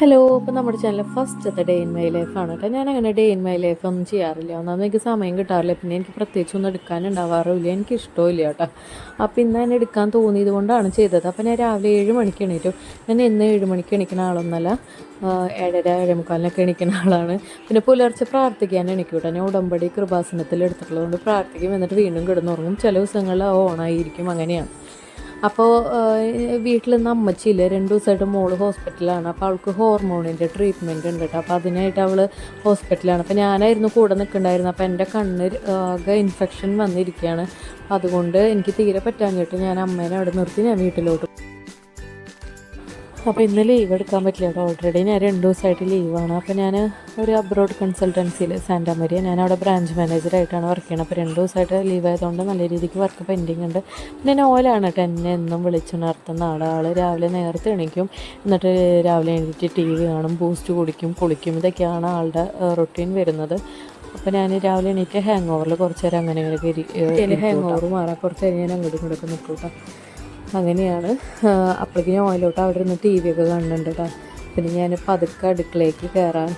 Hello അപ്പോൾ നമ്മുടെ channel ഫസ്റ്റത്തെ ഡേ ഇൻ മൈ ലൈഫാണ് കേട്ടോ. ഞാൻ അങ്ങനെ ഡേ ഇൻ മൈ ലൈഫ് ഒന്നും ചെയ്യാറില്ല. ഒന്നാമത് എനിക്ക് സമയം കിട്ടാറില്ല. പിന്നെ എനിക്ക് പ്രത്യേകിച്ച് ഒന്നും എടുക്കാനുണ്ടാവാറില്ല എനിക്ക് ഇഷ്ടമില്ല കേട്ടോ. അപ്പോൾ ഇന്ന് തന്നെ എടുക്കാൻ തോന്നിയത് കൊണ്ടാണ് ചെയ്തത്. അപ്പോൾ ഞാൻ രാവിലെ ഏഴ് മണിക്ക് എണീറ്റു. ഞാൻ ഇന്ന് ഏഴ് മണിക്ക് എണീക്കുന്ന ആളൊന്നല്ല ഏഴര ഏഴേമുക്കാലിനൊക്കെ എണീക്കുന്ന ആളാണ്. പിന്നെ പുലർച്ചെ പ്രാർത്ഥിക്കാൻ എണീക്കും കേട്ടോ. ഞാൻ ഉടമ്പടി കൃപാസനത്തിൽ എടുത്തിട്ടുള്ളതുകൊണ്ട് പ്രാർത്ഥിക്കും. എന്നിട്ട് വീണ്ടും കിടന്നുറങ്ങും. ചില ദിവസങ്ങളിൽ ഓണായിരിക്കും. അങ്ങനെയാണ്. അപ്പോൾ വീട്ടിൽ നിന്ന് അമ്മച്ചിയില്ല രണ്ട് ദിവസമായിട്ട് മോൾ ഹോസ്പിറ്റലാണ് അപ്പോൾ അവൾക്ക് ഹോർമോണിന്റെ ട്രീറ്റ്മെന്റ് ഉണ്ട് കേട്ടോ. അപ്പോൾ അതിനായിട്ട് അവൾ ഹോസ്പിറ്റലാണ് അപ്പോൾ ഞാനായിരുന്നു കൂടെ നിൽക്കണ്ടായിരുന്നു അപ്പോൾ എന്റെ കണ്ണ് ആകെ ഇൻഫെക്ഷൻ വന്നിരിക്കുകയാണ്. അതുകൊണ്ട് എനിക്ക് തീരെ പറ്റാൻ പറ്റാഞ്ഞിട്ട് ഞാൻ അമ്മേനെ അവിടെ നിർത്തി. ഞാൻ വീട്ടിലോട്ട് അപ്പോൾ ഇന്ന് ലീവ് എടുക്കാൻ പറ്റില്ല കേട്ടോ. ഓൾറെഡി ഞാൻ രണ്ട് ദിവസമായിട്ട് ലീവാണ് അപ്പോൾ ഞാൻ ഒരു അബ്രോഡ് കൺസൾട്ടൻസിയിൽ സാന്റാമരിയ ഞാൻ അവിടെ ബ്രാഞ്ച് മാനേജറായിട്ടാണ് വർക്ക് ചെയ്യുന്നത് അപ്പോൾ രണ്ട് ദിവസമായിട്ട് ലീവ് ആയതുകൊണ്ട് നല്ല രീതിക്ക് വർക്ക് പെൻഡിങ് ഉണ്ട്. പിന്നെ നോയിലാണ് കേട്ടോ എന്നെ എന്നും വിളിച്ചുണർത്തുന്ന ആൾ ആൾ രാവിലെ നേരത്തെ എണീക്കും. എന്നിട്ട് രാവിലെ എണീറ്റ് ടി വി കാണും ബൂസ്റ്റ് കുടിക്കും കുളിക്കും. ഇതൊക്കെയാണ് ആളുടെ റൊട്ടീൻ വരുന്നത്. അപ്പോൾ ഞാൻ രാവിലെ എണീറ്റ് ഹാങ് ഓവറിൽ കുറച്ച് നേരം അങ്ങനെ ഇങ്ങനെ ഹാങ് ഓവർ മാറാൻ കുറച്ച് നേരം ഞാൻ അങ്ങോട്ടും ഇങ്ങോട്ടും നിൽക്കും കേട്ടോ. അങ്ങനെയാണ്. അപ്പോഴേക്കും ഞാൻ ഓയിലോട്ട് അവിടെ ഇരുന്ന് ടി വി ഒക്കെ കേട്ടോ പിന്നെ ഞാൻ പതുക്കെ അടുക്കളയിലേക്ക് കയറാൻ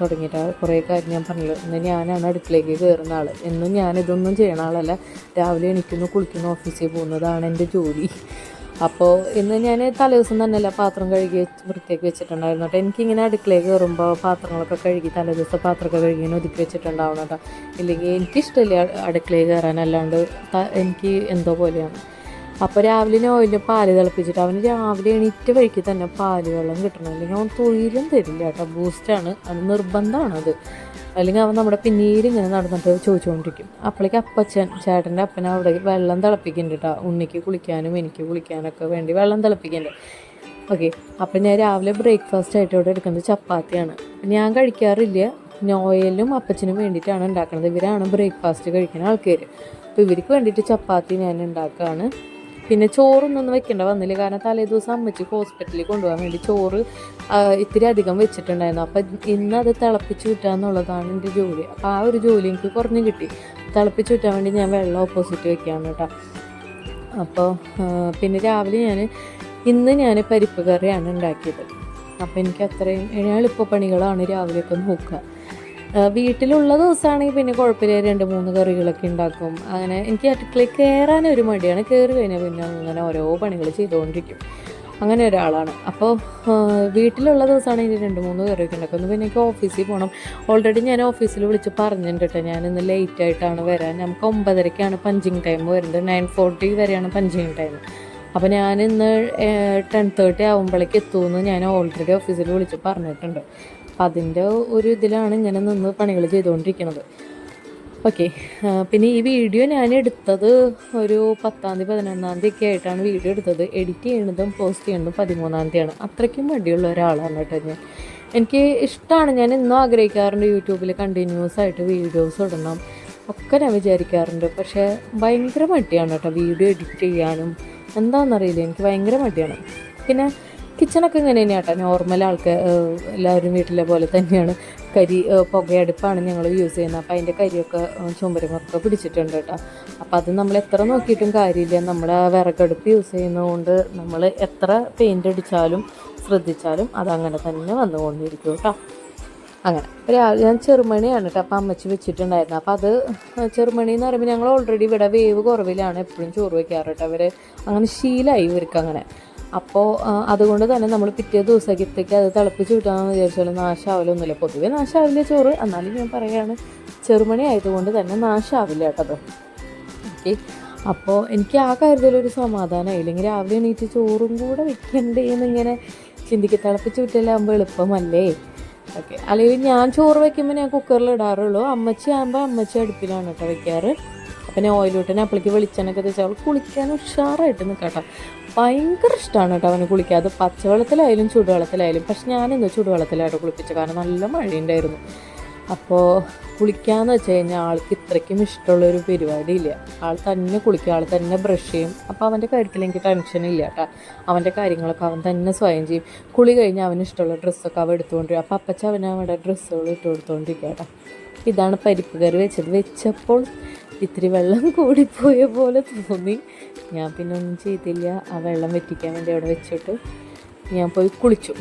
തുടങ്ങിയിട്ട് കുറേ കാര്യം ഞാൻ പറഞ്ഞില്ല ഇന്ന് ഞാനാണ് അടുക്കളയ്ക്ക് കയറുന്ന ആൾ എന്നും ഞാനിതൊന്നും ചെയ്യണ ആളല്ല. രാവിലെ എണീക്കുന്നു കുളിക്കുന്നു ഓഫീസിൽ പോകുന്നതാണ് എന്റെ ജോലി. അപ്പോൾ ഇന്ന് ഞാൻ തലേദിവസം തന്നെയല്ല പാത്രം കഴുകി വൃത്തിയാക്കി വെച്ചിട്ടുണ്ടായിരുന്നു കേട്ടോ എനിക്കിങ്ങനെ അടുക്കളയിൽ കയറുമ്പോൾ പാത്രങ്ങളൊക്കെ കഴുകി തലേദിവസം പാത്രമൊക്കെ കഴുകി ഒതുക്കി വെച്ചിട്ടുണ്ടാവണം കേട്ടോ ഇല്ലെങ്കിൽ എനിക്കിഷ്ടമില്ല അടുക്കളയിൽ ത- എനിക്ക് എന്തോ പോലെയാണ്. അപ്പോൾ രാവിലെ ഓയിൽ പാൽ തിളപ്പിച്ചിട്ട് അവന് രാവിലെ എണീറ്റ് വഴിക്ക് തന്നെ പാൽ വെള്ളം കിട്ടണം. അല്ലെങ്കിൽ അവൻ തൊഴിലും തരില്ല കേട്ടോ. ബൂസ്റ്റാണ് അത് നിർബന്ധമാണ് അത്. അല്ലെങ്കിൽ അവൻ നമ്മുടെ പിന്നീട് ഇങ്ങനെ നടന്നിട്ട് ചോദിച്ചുകൊണ്ടിരിക്കും. അപ്പോഴേക്ക് അപ്പച്ചൻ ചേട്ടന്റെ അപ്പൻ അവിടെ വെള്ളം തിളപ്പിക്കുന്നുണ്ട് കേട്ടോ. ഉണ്ണിക്ക് കുളിക്കാനും എനിക്ക് കുളിക്കാനൊക്കെ വേണ്ടി വെള്ളം തിളപ്പിക്കുന്നുണ്ട്. ഓക്കെ അപ്പം ഞാൻ രാവിലെ ബ്രേക്ക്ഫാസ്റ്റ് ആയിട്ട് ഇവിടെ എടുക്കുന്നത് ചപ്പാത്തിയാണ്. ഞാൻ കഴിക്കാറില്ല. നോയലും അപ്പച്ചനും വേണ്ടിയിട്ടാണ് ഉണ്ടാക്കുന്നത്. ഇവരാണ് ബ്രേക്ക്ഫാസ്റ്റ് കഴിക്കുന്ന ആൾക്കാർ അപ്പോൾ ഇവർക്ക് വേണ്ടിയിട്ട് ചപ്പാത്തി ഞാൻ ഉണ്ടാക്കുകയാണ് പിന്നെ ചോറൊന്നും വെക്കേണ്ട വന്നില്ല. കാരണം തലേ ദിവസം അമ്മച്ചി ഹോസ്പിറ്റലിൽ കൊണ്ടുപോകാൻ വേണ്ടി ചോറ് ഇത്തിരി അധികം വെച്ചിട്ടുണ്ടായിരുന്നു. അപ്പം ഇന്ന് അത് തിളപ്പിച്ച് വിട്ടുക എന്നുള്ളതാണ് എന്റെ ജോലി. അപ്പോൾ ആ ഒരു ജോലി എനിക്ക് കുറഞ്ഞ് കിട്ടി. തിളപ്പിച്ച് കിട്ടാൻ വേണ്ടി ഞാൻ വെള്ളം ഓപ്പോസിറ്റ് വെക്കുകയാണ് കേട്ടോ. അപ്പോൾ പിന്നെ രാവിലെ ഞാൻ ഇന്ന് ഞാൻ പരിപ്പ് കറിയാണ് ഉണ്ടാക്കിയത്. അപ്പോൾ എനിക്ക് അത്രയും എളുപ്പ പണികളാണ് രാവിലെയൊക്കെ നോക്കുക. വീട്ടിലുള്ള ദിവസമാണെങ്കിൽ പിന്നെ കുഴപ്പമില്ല. രണ്ട് മൂന്ന് കറികളൊക്കെ ഉണ്ടാക്കും. അങ്ങനെ എനിക്ക് അടുക്കളയിൽ കയറാൻ ഒരു മടിയാണ്. കയറി കഴിഞ്ഞാൽ പിന്നെ അങ്ങനെ ഓരോ പണികൾ ചെയ്തുകൊണ്ടിരിക്കും. അങ്ങനെ ഒരാളാണ്. അപ്പോൾ വീട്ടിലുള്ള ദിവസമാണെങ്കിൽ രണ്ട് മൂന്ന് കറിയൊക്കെ ഉണ്ടാക്കും. പിന്നെ എനിക്ക് ഓഫീസിൽ പോകണം. ഓൾറെഡി ഞാൻ ഓഫീസിൽ വിളിച്ച് പറഞ്ഞിട്ടുണ്ട് ഞാൻ ഇന്ന് ലേറ്റ് ആയിട്ടാണ് വരാൻ. നമുക്ക് ഒമ്പതരയ്ക്കാണ് പഞ്ചിങ് ടൈം വരുന്നത്. നയൻ ഫോർട്ടി വരെയാണ് പഞ്ചിങ് ടൈം അപ്പോൾ ഞാൻ ഇന്ന് ടെൻ തേർട്ടി ആകുമ്പോഴേക്ക് എത്തുമെന്ന് ഞാൻ ഓൾറെഡി ഓഫീസിൽ വിളിച്ച് പറഞ്ഞിട്ടുണ്ട്. അപ്പം അതിന്റെ ഒരു ഇതിലാണ് ഇങ്ങനെ നിന്ന് പണികൾ ചെയ്തുകൊണ്ടിരിക്കുന്നത്. ഓക്കെ പിന്നെ ഈ വീഡിയോ ഞാൻ എടുത്തത് ഒരു പത്താം തീയതി പതിനൊന്നാം തീയതി ഒക്കെ ആയിട്ടാണ് വീഡിയോ എടുത്തത്. എഡിറ്റ് ചെയ്യുന്നതും പോസ്റ്റ് ചെയ്യുന്നതും പതിമൂന്നാം തീയതിയാണ്. അത്രയ്ക്കും മടിയുള്ള ഒരാളാണ് കേട്ടോ ഞാൻ. എനിക്ക് ഇഷ്ടമാണ് ഞാൻ ഇന്നും ആഗ്രഹിക്കാറുണ്ട് യൂട്യൂബിൽ കണ്ടിന്യൂസ് ആയിട്ട് വീഡിയോസ് ഇടണം ഒക്കെ ഞാൻ വിചാരിക്കാറുണ്ട്. പക്ഷേ ഭയങ്കര മടിയാണ് കേട്ടോ വീഡിയോ എഡിറ്റ് ചെയ്യാനും. എന്താണെന്നറിയില്ല എനിക്ക് ഭയങ്കര മടിയാണ്. പിന്നെ കിച്ചണൊക്കെ ഇങ്ങനെ തന്നെയാണ് കേട്ടോ നോർമൽ ആൾക്കാർ എല്ലാവരും വീട്ടിലെ പോലെ തന്നെയാണ്. കരി പുകയടുപ്പാണ് ഞങ്ങൾ യൂസ് ചെയ്യുന്നത്. അപ്പോൾ അതിന്റെ കരിയൊക്കെ ചുമരുമൊക്കെ പിടിച്ചിട്ടുണ്ട് കേട്ടോ. അപ്പോൾ അത് നമ്മൾ എത്ര നോക്കിയിട്ടും കാര്യമില്ല. നമ്മൾ വിറകടുപ്പ് യൂസ് ചെയ്യുന്നതുകൊണ്ട് നമ്മൾ എത്ര പെയിന്റ് അടിച്ചാലും ശ്രദ്ധിച്ചാലും അതങ്ങനെ തന്നെ വന്നുകൊണ്ടിരിക്കും കേട്ടോ. അങ്ങനെ. രാവിലെ ഞാൻ ചെറുമണിയാണ് കേട്ടോ. അപ്പം അമ്മച്ചി വെച്ചിട്ടുണ്ടായിരുന്നു. അപ്പോൾ അത് ചെറുമണി എന്ന് പറയുമ്പോൾ ഞങ്ങൾ ഓൾറെഡി ഇവിടെ വേവ് കുറവിലാണ്. എപ്പോഴും ചോറ് വയ്ക്കാറ് കേട്ടോ. അവർ അങ്ങനെ ശീലമായി ഇവർക്ക് അങ്ങനെ. അപ്പോൾ അതുകൊണ്ട് തന്നെ നമ്മൾ പിറ്റേ ദിവസത്തേക്ക് അത് തിളപ്പിച്ച് വിട്ടാന്ന് വിചാരിച്ചാലും നാശാവില്ലൊന്നുമില്ല പൊതുവേ നാശാവില്ല ചോറ്. എന്നാലും ഞാൻ പറയുകയാണ് ചെറുമണി ആയതുകൊണ്ട് തന്നെ നാശാവില്ല കേട്ടത് ഓക്കെ. അപ്പോൾ എനിക്ക് ആ കാര്യത്തിലൊരു സമാധാനമായി ഇല്ലെങ്കിൽ രാവിലെ എണീറ്റ് ചോറും കൂടെ വെക്കണ്ടേ എന്നിങ്ങനെ ചിന്തിക്ക് തിളപ്പിച്ച് വിട്ടില്ലാകുമ്പോൾ എളുപ്പമല്ലേ? ഓക്കെ. അല്ലെങ്കിൽ ഞാൻ ചോറ് വെക്കുമ്പോൾ ഞാൻ കുക്കറിൽ ഇടാറുള്ളൂ. അമ്മച്ചി ആകുമ്പോൾ അമ്മച്ചി അടുപ്പിലാണ് കേട്ടോ വെക്കാറ്. അപ്പം ഞാൻ ഓയിലോട്ടിന് അപ്പളിക്ക് വെളിച്ചെണ്ണൊക്കെ തേച്ച് അവൾ കുളിക്കാൻ ഉഷാറായിട്ട് നിൽക്കട്ടോ ഭയങ്കര ഇഷ്ടമാണ് കേട്ടോ അവന് കുളിക്കുക അത് പച്ചവെള്ളത്തിലായാലും ചൂടുവെള്ളത്തിലായാലും. പക്ഷെ ഞാനിന്ന് ചൂടുവെള്ളത്തിലായിട്ട് കുളിപ്പിച്ചത് കാരണം നല്ല മഴയുണ്ടായിരുന്നു. അപ്പോൾ കുളിക്കാന്ന് വെച്ച് കഴിഞ്ഞാൽ ആൾക്ക് ഇത്രയ്ക്കും ഇഷ്ടമുള്ളൊരു പരിപാടിയില്ല. ആൾ തന്നെ കുളിക്കുക ആൾ തന്നെ ബ്രഷ് ചെയ്യും. അപ്പോൾ അവന്റെ കാര്യത്തിൽ എനിക്ക് ടെൻഷൻ ഇല്ല കേട്ടോ. അവന്റെ കാര്യങ്ങളൊക്കെ അവൻ തന്നെ സ്വയം ചെയ്യും. കുളി കഴിഞ്ഞ് അവന് ഇഷ്ടമുള്ള ഡ്രസ്സൊക്കെ അവൻ എടുത്തുകൊണ്ടിരിക്കും അപ്പോൾ അപ്പച്ച അവൻ അവന്റെ ഡ്രസ്സുകൾ ഇട്ട് കൊടുത്തുകൊണ്ടിരിക്കുക കേട്ടോ. ഇതാണ് പരിപ്പ് കറി വെച്ചത്. വെച്ചപ്പോൾ ഇത്തിരി വെള്ളം കൂടിപ്പോയ പോലെ തോന്നി. ഞാൻ പിന്നെ ഒന്നും ചെയ്തില്ല. ആ വെള്ളം വെറ്റിക്കാൻ വേണ്ടി അവിടെ വെച്ചിട്ട് ഞാൻ പോയി കുളിച്ചു.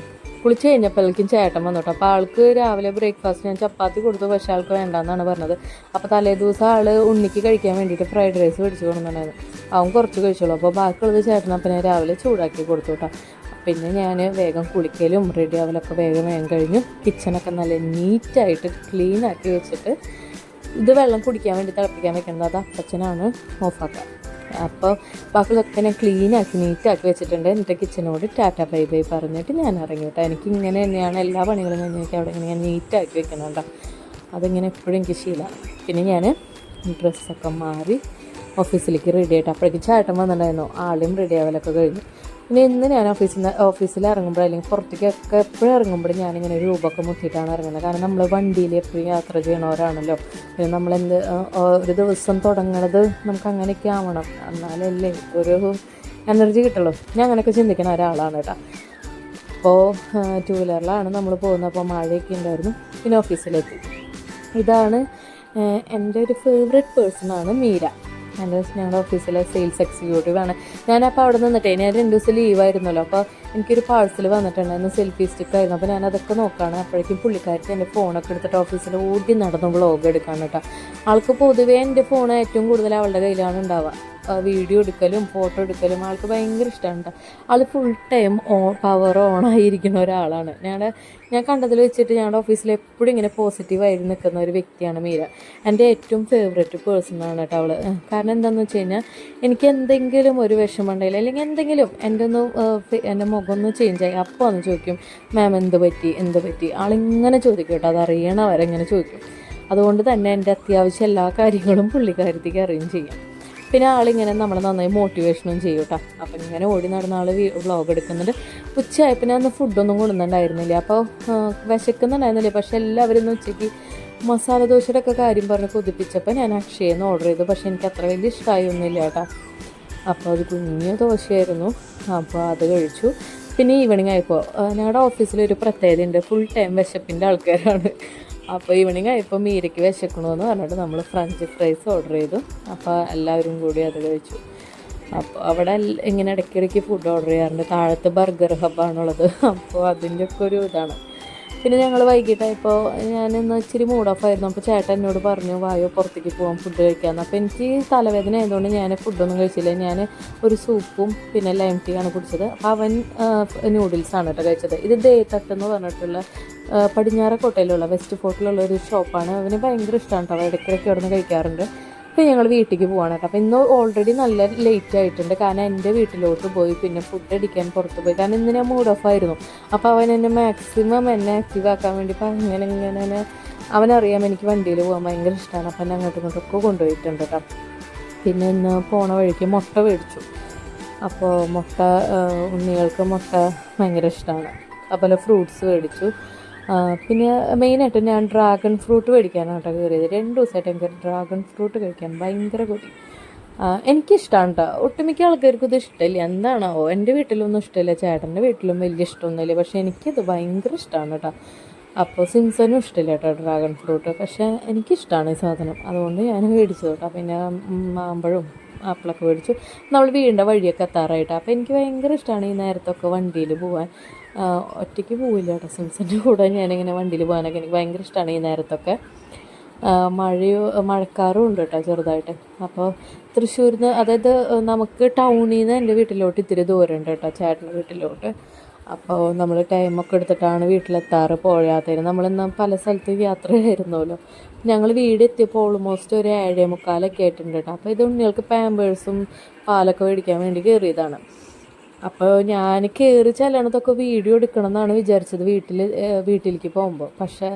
കുളിച്ച് കഴിഞ്ഞപ്പോഴേക്കും ചേട്ടൻ വന്നോട്ടോ. അപ്പോൾ ആൾക്ക് രാവിലെ ബ്രേക്ക്ഫാസ്റ്റ് ഞാൻ ചപ്പാത്തി കൊടുത്തു. പക്ഷേ ആൾക്ക് വേണ്ടാന്നാണ് പറഞ്ഞത്. അപ്പോൾ തലേ ദിവസം ആൾ ഉണ്ണിക്ക് കഴിക്കാൻ വേണ്ടിയിട്ട് ഫ്രൈഡ് റൈസ് മേടിച്ച് കൊണ്ടുവന്നിട്ടുണ്ടായിരുന്നു. അവൻ കുറച്ച് കഴിച്ചോളൂ. അപ്പോൾ ബാക്കിയുള്ളത് ചേട്ടൻ അപ്പം ഞാൻ രാവിലെ ചൂടാക്കി കൊടുത്തു കേട്ടോ. പിന്നെ ഞാൻ വേഗം കുളിക്കലും റെഡി ആവലൊക്കെ വേഗം വേഗം കഴിഞ്ഞു. കിച്ചണൊക്കെ നല്ല നീറ്റായിട്ട് ക്ലീനാക്കി വെച്ചിട്ട് ഇത് വെള്ളം കുടിക്കാൻ വേണ്ടി തിളപ്പിക്കാൻ വെക്കുന്നത്. അത് അപ്പച്ചനാണ് ഓഫാക്കുക. അപ്പോൾ ബാക്കിയുള്ളതൊക്കെ ഞാൻ ക്ലീൻ ആക്കി നീറ്റ് ആക്കി വെച്ചിട്ടുണ്ട്. എന്നിട്ട് കിച്ചനോട് ടാറ്റ ബൈ ബൈ പറഞ്ഞിട്ട് ഞാൻ ഇറങ്ങി കേട്ടോ. എനിക്ക് ഇങ്ങനെ തന്നെയാണ് എല്ലാ പണികളും കഴിഞ്ഞ് എനിക്ക് അവിടെ ഇങ്ങനെ ഞാൻ നീറ്റാക്കി വെക്കണം കേട്ടോ. അതിങ്ങനെ എപ്പോഴും എനിക്ക് ശീലമാണ് പിന്നെ ഞാൻ ഡ്രസ്സൊക്കെ മാറി ഓഫീസിലേക്ക് റെഡി ആയിട്ട് അപ്പോഴേക്കും ചേട്ടൻ വന്നിട്ടുണ്ടായിരുന്നു. ആളും റെഡി ആവലൊക്കെ കഴിഞ്ഞു. ഇന്ന് ഞാൻ ഓഫീസിൽ നിന്ന് ഓഫീസിൽ ഇറങ്ങുമ്പോൾ അല്ലെങ്കിൽ പുറത്തേക്കൊക്കെ എപ്പോഴും ഇറങ്ങുമ്പോഴും ഞാനിങ്ങനെ രൂപമൊക്കെ മുത്തിയിട്ടാണ് ഇറങ്ങുന്നത്. കാരണം നമ്മൾ വണ്ടിയിൽ എപ്പോഴും യാത്ര ചെയ്യണവരാണല്ലോ. പിന്നെ നമ്മളെന്ത് ഒരു ദിവസം തുടങ്ങണത് നമുക്ക് അങ്ങനെയൊക്കെ ആവണം. എന്നാലല്ലേ ഒരു എനർജി കിട്ടുള്ളൂ. ഞാൻ അങ്ങനെയൊക്കെ ചിന്തിക്കുന്ന ഒരാളാണ് കേട്ടോ. അപ്പോൾ ടു വീലറിലാണ് നമ്മൾ പോകുന്നത്. അപ്പോൾ മഴയൊക്കെ ഉണ്ടായിരുന്നു. പിന്നെ ഓഫീസിലേക്ക് ഇതാണ് എന്റെ ഒരു ഫേവറേറ്റ് പേഴ്സണാണ് മീര. എന്റെ ഞങ്ങളുടെ ഓഫീസിലെ സെയിൽസ് എക്സിക്യൂട്ടീവ് ആണ്. ഞാനപ്പോൾ അവിടെ നിന്നിട്ടേ ഞാൻ രണ്ട് ദിവസം ലീവായിരുന്നല്ലോ അപ്പോൾ എനിക്കൊരു പാഴ്സൽ വന്നിട്ടുണ്ടായിരുന്നു സെൽഫി സ്റ്റിക്കായിരുന്നു അപ്പോൾ ഞാനതൊക്കെ നോക്കുകയാണ് അപ്പോഴേക്കും പുള്ളിക്കാരത്തി എന്റെ ഫോണൊക്കെ എടുത്തിട്ട് ഓഫീസിൽ ഓടി നടന്ന് വ്ളോഗ് എടുക്കാൻ കേട്ടോ. ആൾക്ക് പൊതുവേ എന്റെ ഫോൺ ഏറ്റവും കൂടുതൽ അവളുടെ കയ്യിലാണ് ഉണ്ടാവുക. വീഡിയോ എടുക്കലും ഫോട്ടോ എടുക്കലും ആൾക്ക് ഭയങ്കര ഇഷ്ടമാണ് ആൾ full time on power on ആയിരിക്കുന്ന ഒരാളാണ്. ഞങ്ങളുടെ ഞാൻ കണ്ടതിൽ വെച്ചിട്ട് ഞങ്ങളുടെ ഓഫീസിൽ എപ്പോഴും ഇങ്ങനെ പോസിറ്റീവായി നിൽക്കുന്ന ഒരു വ്യക്തിയാണ് മീര. എന്റെ ഏറ്റവും ഫേവറേറ്റ് പേഴ്സണാണ് കേട്ടോ അവൾ കാരണം എന്താണെന്ന് വെച്ച് കഴിഞ്ഞാൽ എനിക്ക് എന്തെങ്കിലും ഒരു വിഷമമുണ്ടെങ്കിൽ അല്ലെങ്കിൽ എന്തെങ്കിലും എന്റെ ഒന്ന് എന്റെ മുഖം ഒന്ന് ചേഞ്ച് ആയി. അപ്പോൾ ഒന്ന് ചോദിക്കും മാം എന്ത് പറ്റി? എന്ത് പറ്റി? ആളിങ്ങനെ ചോദിക്കും കേട്ടോ അത് അറിയണവരെ ഇങ്ങനെ ചോദിക്കും. അതുകൊണ്ട് തന്നെ എന്റെ അത്യാവശ്യം എല്ലാ കാര്യങ്ങളും പുള്ളിക്കാരത്തേക്ക് അറേഞ്ച് ചെയ്യും. പിന്നെ ആളിങ്ങനെ നമ്മളെ നന്നായി മോട്ടിവേഷനും ചെയ്യും കേട്ടോ അപ്പം ഇങ്ങനെ ഓടി നടന്ന ആൾ വ്ളോഗ് എടുക്കുന്നുണ്ട്. ഉച്ചയായപ്പോൾ അന്ന് ഫുഡൊന്നും കൊടുക്കുന്നുണ്ടായിരുന്നില്ല അപ്പോൾ വിശക്കുന്നുണ്ടായിരുന്നില്ല. പക്ഷെ എല്ലാവരും ഇന്ന് ഉച്ചയ്ക്ക് മസാല ദോശയുടെ ഒക്കെ കാര്യം പറഞ്ഞ് കൊതിപ്പിച്ചപ്പോൾ ഞാൻ അക്ഷയിൽ നിന്ന് ഓർഡർ ചെയ്തു. പക്ഷേ എനിക്ക് അത്ര വലിയ ഇഷ്ടമായൊന്നുമില്ല കേട്ടോ അപ്പോൾ അത് കുഞ്ഞു ദോശയായിരുന്നു. അപ്പോൾ അത് കഴിച്ചു. പിന്നെ ഈവനിങ് ആയപ്പോൾ ഞങ്ങളുടെ ഓഫീസിലൊരു ഒരു പ്രത്യേകതയുണ്ട്. ഫുൾ ടൈം വിശപ്പിന്റെ ആൾക്കാരാണ്. അപ്പോൾ ഈവനിങ് ആയപ്പോൾ മീരയ്ക്ക് വിശക്കണമെന്ന് പറഞ്ഞിട്ട് നമ്മൾ ഫ്രഞ്ച് ഫ്രൈസ് ഓർഡർ ചെയ്തു. അപ്പോൾ എല്ലാവരും കൂടി അത് കഴിച്ചു. അപ്പോൾ അവിടെ ഇങ്ങനെ ഇടയ്ക്കിടയ്ക്ക് ഫുഡ് ഓർഡർ ചെയ്യാറുണ്ട്. താഴത്ത് ബർഗർ ഹബ്ബാണുള്ളത് അപ്പോൾ അതിന്റെ ഒക്കെ ഒരു ഇതാണ്. പിന്നെ ഞങ്ങൾ വൈകിട്ടായപ്പോൾ ഞാനിന്ന് ഇച്ചിരി മൂഡ് ഓഫ് ആയിരുന്നു. അപ്പോൾ ചേട്ടൻ എന്നോട് പറഞ്ഞു വായോ പുറത്തേക്ക് പോകാം ഫുഡ് കഴിക്കാമെന്ന് അപ്പോൾ എനിക്ക് തലവേദന ആയതുകൊണ്ട് ഞാൻ ഫുഡൊന്നും കഴിച്ചില്ല. ഞാൻ ഒരു സൂപ്പും പിന്നെ ലൈം ടീയാണ് കുടിച്ചത്. അപ്പോൾ അവൻ നൂഡിൽസാണ് കേട്ടോ കഴിച്ചത്. ഇത് ദേ തട്ട് എന്ന് പറഞ്ഞിട്ടുള്ള പടിഞ്ഞാറക്കോട്ടയിലുള്ള വെസ്റ്റ് ഫോർട്ടിലുള്ള ഒരു ഷോപ്പാണ് അവന് ഭയങ്കര ഇഷ്ടമാണ് കേട്ടോ ഇടയ്ക്കിടയ്ക്ക് അവിടെ നിന്ന് കഴിക്കാറുണ്ട്. അപ്പോൾ ഞങ്ങൾ വീട്ടിലേക്ക് പോവാണ്. കേട്ടോ അപ്പോൾ ഇന്ന് ഓൾറെഡി നല്ല ലേറ്റ് ആയിട്ടുണ്ട്. കാരണം എന്റെ വീട്ടിലോട്ട് പോയി പിന്നെ ഫുഡ് അടിക്കാൻ പുറത്ത് പോയി. കാരണം ഇന്ന് ഞാൻ മൂഡ് ഓഫ് ആയിരുന്നു. അപ്പോൾ അവൻ എന്നെ മാക്സിമം എന്നെ ആക്റ്റീവ് ആക്കാൻ വേണ്ടി ഇപ്പം ഇങ്ങനെ അവനറിയാം എനിക്ക് വണ്ടിയിൽ പോകാൻ ഭയങ്കര ഇഷ്ടമാണ് അപ്പം എന്നെ അങ്ങോട്ടും ഇങ്ങോട്ടൊക്കെ കൊണ്ടുപോയിട്ടുണ്ട് കേട്ടോ പിന്നെ ഇന്ന് പോണ വഴിക്ക് മുട്ട മേടിച്ചു. അപ്പോൾ മുട്ട ഉണ്ണികൾക്ക് മുട്ട ഭയങ്കര ഇഷ്ടമാണ് അതുപോലെ ഫ്രൂട്ട്സ് മേടിച്ചു. പിന്നെ മെയിനായിട്ട് ഞാൻ ഡ്രാഗൺ ഫ്രൂട്ട് മേടിക്കാനാണ് കേട്ടോ കയറിയത് രണ്ട് ദിവസമായിട്ട് എനിക്ക് ഡ്രാഗൺ ഫ്രൂട്ട് കഴിക്കാൻ ഭയങ്കര കൊതി. എനിക്കിഷ്ടമാണ് കേട്ടോ ഒട്ടുമിക്ക ആൾക്കാർക്കും ഇത് ഇഷ്ടമില്ല. എന്താണാവോ എന്റെ വീട്ടിലൊന്നും ഇഷ്ടമില്ല. ചേട്ടന്റെ വീട്ടിലും വലിയ ഇഷ്ടമൊന്നുമില്ല. പക്ഷേ എനിക്കത് ഭയങ്കര ഇഷ്ടമാണ് കേട്ടോ അപ്പോൾ സിംസനും ഇഷ്ടമില്ല കേട്ടോ ഡ്രാഗൺ ഫ്രൂട്ട് പക്ഷേ എനിക്കിഷ്ടമാണ് ഈ സാധനം. അതുകൊണ്ട് ഞാൻ മേടിച്ചു കേട്ടോ പിന്നെ മാമ്പഴവും ആപ്പിളൊക്കെ മേടിച്ചു. നമ്മൾ വീടിന്റെ വഴിയൊക്കെ എത്താറായിട്ട്. അപ്പോൾ എനിക്ക് ഭയങ്കര ഇഷ്ടമാണ് ഈ നേരത്തൊക്കെ വണ്ടിയിൽ പോകാൻ ഒറ്റയ്ക്ക് പോവില്ല കേട്ടോ. കൂടെ ഞാനിങ്ങനെ വണ്ടിയിൽ പോകാനൊക്കെ എനിക്ക് ഭയങ്കര ഇഷ്ടമാണ് ഈ നേരത്തൊക്കെ. മഴയോ മഴക്കാറും ഉണ്ട് കേട്ടോ ചെറുതായിട്ട്. അപ്പോൾ തൃശ്ശൂരിൽ നിന്ന് അതായത് നമുക്ക് ടൗണിൽ നിന്ന് എന്റെ വീട്ടിലോട്ട് ഇത്തിരി ദൂരമുണ്ട് കേട്ടോ ചേട്ടന്റെ വീട്ടിലോട്ട്. അപ്പോൾ നമ്മൾ ടൈമൊക്കെ എടുത്തിട്ടാണ് വീട്ടിലെത്താറ് പോയാത്തതിന്. നമ്മളിന്ന് പല സ്ഥലത്ത് യാത്ര ആയിരുന്നല്ലോ ഞങ്ങൾ വീട് എത്തിയപ്പോൾ ഓൾമോസ്റ്റ് ഒരു ഏഴേ മുക്കാലൊക്കെ ആയിട്ടുണ്ട് കേട്ടോ. അപ്പോൾ ഇത് ഉണ്ണികൾക്ക് പാമ്പേഴ്സും പാലൊക്കെ മേടിക്കാൻ വേണ്ടി കയറിയതാണ്. അപ്പോൾ ഞാൻ കയറി ചെല്ലണതൊക്കെ വീഡിയോ എടുക്കണം എന്നാണ് വിചാരിച്ചത് വീട്ടിൽ വീട്ടിലേക്ക് പോകുമ്പോൾ പക്ഷേ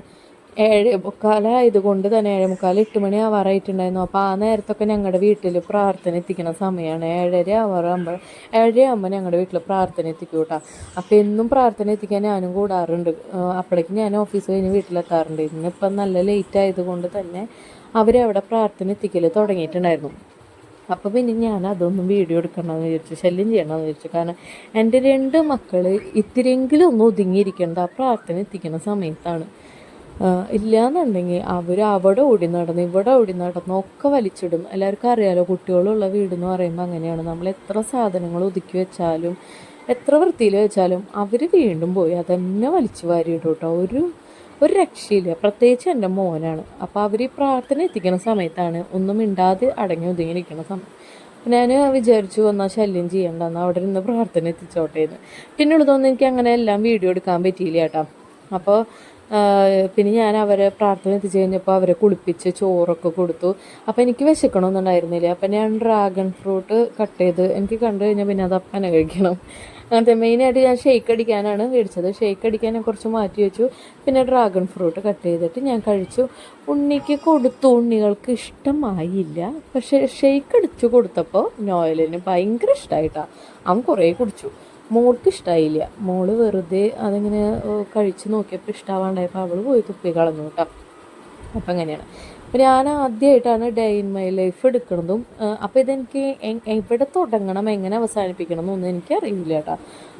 ഏഴ് മുക്കാലായതുകൊണ്ട് തന്നെ ഏഴ് മുക്കാൽ എട്ട് മണി ആവാറായിട്ടുണ്ടായിരുന്നു. അപ്പോൾ ആ നേരത്തൊക്കെ ഞങ്ങളുടെ വീട്ടിൽ പ്രാർത്ഥന എത്തിക്കുന്ന സമയമാണ് ഏഴര ആവാറാകുമ്പോൾ ഏഴര ആകുമ്പോൾ ഞങ്ങളുടെ വീട്ടിൽ പ്രാർത്ഥന എത്തിക്കും കേട്ടോ അപ്പോൾ എന്നും പ്രാർത്ഥന എത്തിക്കാൻ ഞാനും കൂടാറുണ്ട്. അപ്പോഴേക്കും ഞാൻ ഓഫീസ് കഴിഞ്ഞ് വീട്ടിലെത്താറുണ്ട്. ഇന്നിപ്പം നല്ല ലേറ്റ് ആയതുകൊണ്ട് തന്നെ അവരവിടെ പ്രാർത്ഥന എത്തിക്കൽ തുടങ്ങിയിട്ടുണ്ടായിരുന്നു. അപ്പോൾ പിന്നെ ഞാൻ അതൊന്നും വീഡിയോ എടുക്കണമെന്ന് വിചാരിച്ചു ശല്യം ചെയ്യണമെന്ന് വിചാരിച്ചു. കാരണം എന്റെ രണ്ട് മക്കൾ ഇത്തിരിയെങ്കിലും ഒന്ന് ഒതുങ്ങിയിരിക്കേണ്ട ആ പ്രാർത്ഥന എത്തിക്കുന്ന സമയത്താണ്. ഇല്ലയെന്നുണ്ടെങ്കിൽ അവർ അവിടെ ഓടി നടന്ന് ഇവിടെ ഓടി നടന്ന് ഒക്കെ വലിച്ചിടും. എല്ലാവർക്കും അറിയാലോ കുട്ടികളുള്ള വീട് എന്ന് പറയുമ്പോൾ അങ്ങനെയാണ്. നമ്മൾ എത്ര സാധനങ്ങൾ ഒതുക്കി വെച്ചാലും എത്ര വൃത്തിയിൽ വെച്ചാലും അവർ വീണ്ടും പോയി അതന്നെ വലിച്ചു വാരിയിടും കേട്ടോ ഒരു ഒരു രക്ഷയില്ല. പ്രത്യേകിച്ച് എന്റെ മോനാണ്. അപ്പോൾ അവർ ഈ പ്രാർത്ഥന എത്തിക്കുന്ന സമയത്താണ് ഒന്നും മിണ്ടാതെ അടങ്ങി ഒതുങ്ങി നിൽക്കുന്ന സമയം ഞാൻ വിചാരിച്ചു എന്നാൽ ശല്യം ചെയ്യണ്ട എന്നാൽ അവിടെ നിന്ന് പ്രാർത്ഥന എത്തിച്ചോട്ടെ എന്ന്. പിന്നെ ഉള്ളതൊന്നും എനിക്ക് അങ്ങനെ എല്ലാം വീഡിയോ എടുക്കാൻ പറ്റിയില്ല കേട്ടോ. അപ്പോൾ പിന്നെ ഞാൻ അവരെ പ്രാർത്ഥന എത്തിച്ചു കഴിഞ്ഞപ്പോൾ അവരെ കുളിപ്പിച്ച് ചോറൊക്കെ കൊടുത്തു. അപ്പോൾ എനിക്ക് വിശക്കണമെന്നുണ്ടായിരുന്നില്ല അപ്പം ഞാൻ ഡ്രാഗൺ ഫ്രൂട്ട് കട്ട് ചെയ്ത് എനിക്ക് കണ്ടു കഴിഞ്ഞാൽ പിന്നെ അത് അപ്പനെ കഴിക്കണം. അങ്ങനത്തെ മെയിനായിട്ട് ഞാൻ ഷേക്ക് അടിക്കാനാണ് മേടിച്ചത് ഷേക്ക് അടിക്കാൻ ഞാൻ കുറച്ച് മാറ്റി വെച്ചു. പിന്നെ ഡ്രാഗൺ ഫ്രൂട്ട് കട്ട് ചെയ്തിട്ട് ഞാൻ കഴിച്ചു. ഉണ്ണിക്ക് കൊടുത്തു. ഉണ്ണികൾക്ക് ഇഷ്ടമായില്ല. പക്ഷേ ഷേക്ക് അടിച്ചു കൊടുത്തപ്പോൾ നോയലിന് ഭയങ്കര ഇഷ്ടമായിട്ടാണ് അവൻ കുറേ കുടിച്ചു. മോൾക്ക് ഇഷ്ടമായില്ല മോൾ വെറുതെ അതിങ്ങനെ കഴിച്ച് നോക്കിയപ്പോൾ ഇഷ്ടമാവാണ്ടായപ്പോൾ അവൾ പോയി തുപ്പി കളഞ്ഞു കേട്ടോ. അപ്പം അങ്ങനെയാണ്. ഞാൻ ആദ്യമായിട്ടാണ് ഡേ ഇൻ മൈ ലൈഫ് എടുക്കുന്നതും അപ്പോൾ ഇതെനിക്ക് എവിടെ തുടങ്ങണം എങ്ങനെ അവസാനിപ്പിക്കണം എന്നൊന്നും എനിക്ക് അറിയില്ല കേട്ടോ.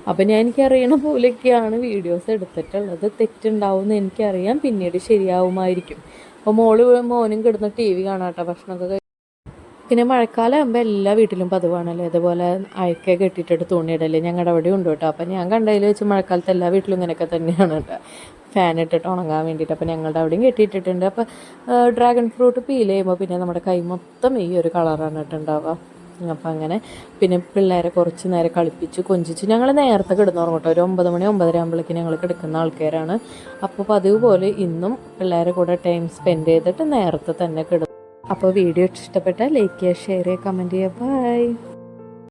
അപ്പം ഞാൻ എനിക്കറിയണ പോലെയൊക്കെയാണ് വീഡിയോസ് എടുത്തിട്ടുള്ളത്. തെറ്റുണ്ടാവും എന്ന് എനിക്കറിയാം പിന്നീട് ശരിയാവുമായിരിക്കും. അപ്പോൾ മോൾ മോനും കിടന്ന് ടി വി കാണാട്ടോ ഭക്ഷണമൊക്കെ പിന്നെ മഴക്കാലം ആകുമ്പോൾ എല്ലാ വീട്ടിലും പതിവാണല്ലേ? അതുപോലെ അയക്കെ കെട്ടിയിട്ടിട്ട് തുണിയിടല്ലേ ഞങ്ങളുടെ അവിടെ ഉണ്ട് കേട്ടോ. അപ്പം ഞാൻ കണ്ടതിൽ വെച്ച് മഴക്കാലത്ത് എല്ലാ വീട്ടിലും ഇങ്ങനെയൊക്കെ തന്നെയാണ് കേട്ടോ. ഫാൻ ഇട്ടിട്ട് ഉണങ്ങാൻ വേണ്ടിയിട്ട്. അപ്പം ഞങ്ങളുടെ അവിടെയും കെട്ടിയിട്ടിട്ടുണ്ട്. അപ്പോൾ ഡ്രാഗൺ ഫ്രൂട്ട് പീൽ ചെയ്യുമ്പോൾ പിന്നെ നമ്മുടെ കൈ മൊത്തം ഈ ഒരു കളറാണ് ഇട്ടുണ്ടാവുക അപ്പം അങ്ങനെ പിന്നെ പിള്ളേരെ കുറച്ച് നേരം കളിപ്പിച്ച് കൊഞ്ചിച്ച് ഞങ്ങൾ നേരത്തെ കിടന്നുറങ്ങും കേട്ടോ. ഒരു ഒമ്പത് മണി ഒമ്പതര ആകുമ്പോഴേക്കും ഞങ്ങൾ കിടക്കുന്ന ആൾക്കാരാണ്. അപ്പോൾ പതിവ് പോലെ ഇന്നും പിള്ളേരെ കൂടെ ടൈം സ്പെൻഡ് ചെയ്തിട്ട് നേരത്തെ തന്നെ കിടന്നു. അപ്പോൾ വീഡിയോ ഇഷ്ടപ്പെട്ടാൽ ലൈക്ക് ചെയ്യുക ഷെയർ ചെയ്യുക കമന്റ് ചെയ്യുക. ബൈ